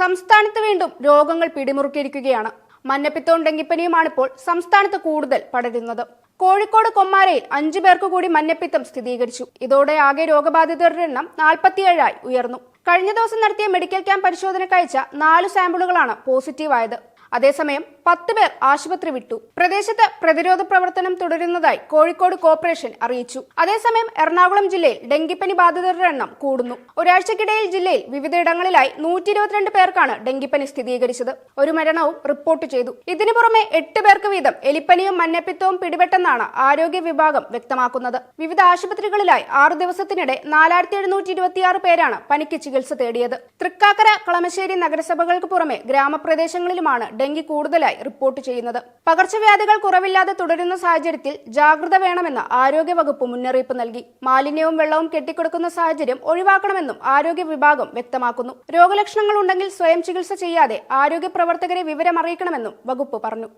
സംസ്ഥാനത്ത് വീണ്ടും രോഗങ്ങൾ പിടിമുറുക്കിയിരിക്കുകയാണ്. മഞ്ഞപ്പിത്തവും ഡെങ്കിപ്പനിയുമാണ് ഇപ്പോൾ സംസ്ഥാനത്ത് കൂടുതൽ പടരുന്നത്. കോഴിക്കോട് കൊമ്മാരയിൽ അഞ്ചു പേർക്ക് കൂടി മഞ്ഞപ്പിത്തം സ്ഥിരീകരിച്ചു. ഇതോടെ ആകെ രോഗബാധിതരുടെ എണ്ണം നാൽപ്പത്തിയേഴായി ഉയർന്നു. കഴിഞ്ഞ ദിവസം നടത്തിയ മെഡിക്കൽ ക്യാമ്പ് പരിശോധനയ്ക്കയച്ച നാല് സാമ്പിളുകളാണ് പോസിറ്റീവായത്. അതേസമയം പത്ത് പേർ ആശുപത്രി വിട്ടു. പ്രദേശത്ത് പ്രതിരോധ പ്രവർത്തനം തുടരുന്നതായി കോഴിക്കോട് കോർപ്പറേഷൻ അറിയിച്ചു. അതേസമയം എറണാകുളം ജില്ലയിൽ ഡെങ്കിപ്പനി ബാധിതരുടെ എണ്ണം കൂടുന്നു. ഒരാഴ്ചക്കിടയിൽ ജില്ലയിൽ വിവിധയിടങ്ങളിലായി നൂറ്റി ഇരുപത്തിരണ്ട് പേർക്കാണ് ഡെങ്കിപ്പനി സ്ഥിരീകരിച്ചത്. ഒരു മരണവും റിപ്പോർട്ട് ചെയ്തു. ഇതിനു പുറമെ എട്ട് പേർക്ക് വീതം എലിപ്പനിയും മഞ്ഞപ്പിത്തവും പിടിപെട്ടെന്നാണ് ആരോഗ്യ വിഭാഗം വ്യക്തമാക്കുന്നത്. വിവിധ ആശുപത്രികളിലായി ആറു ദിവസത്തിനിടെ നാലായിരത്തി എഴുന്നൂറ്റി ഇരുപത്തിയാറ് പേരാണ് പനിക്ക് ചികിത്സ തേടിയത്. തൃക്കാക്കര കളമശ്ശേരി നഗരസഭകൾക്ക് പുറമെ ഗ്രാമപ്രദേശങ്ങളിലുമാണ് ഡെങ്കി കൂടുതലായി റിപ്പോർട്ട് ചെയ്യുന്നത്. പകർച്ചവ്യാധികൾ കുറവില്ലാതെ തുടരുന്ന സാഹചര്യത്തിൽ ജാഗ്രത വേണമെന്ന് ആരോഗ്യവകുപ്പ് മുന്നറിയിപ്പ് നൽകി. മാലിന്യവും വെള്ളവും കെട്ടിക്കൊടുക്കുന്ന സാഹചര്യം ഒഴിവാക്കണമെന്നും ആരോഗ്യ വിഭാഗം വ്യക്തമാക്കുന്നു. രോഗലക്ഷണങ്ങൾ ഉണ്ടെങ്കിൽ സ്വയം ചികിത്സ ചെയ്യാതെ ആരോഗ്യ പ്രവർത്തകരെ വിവരമറിയിക്കണമെന്നും വകുപ്പ് പറഞ്ഞു.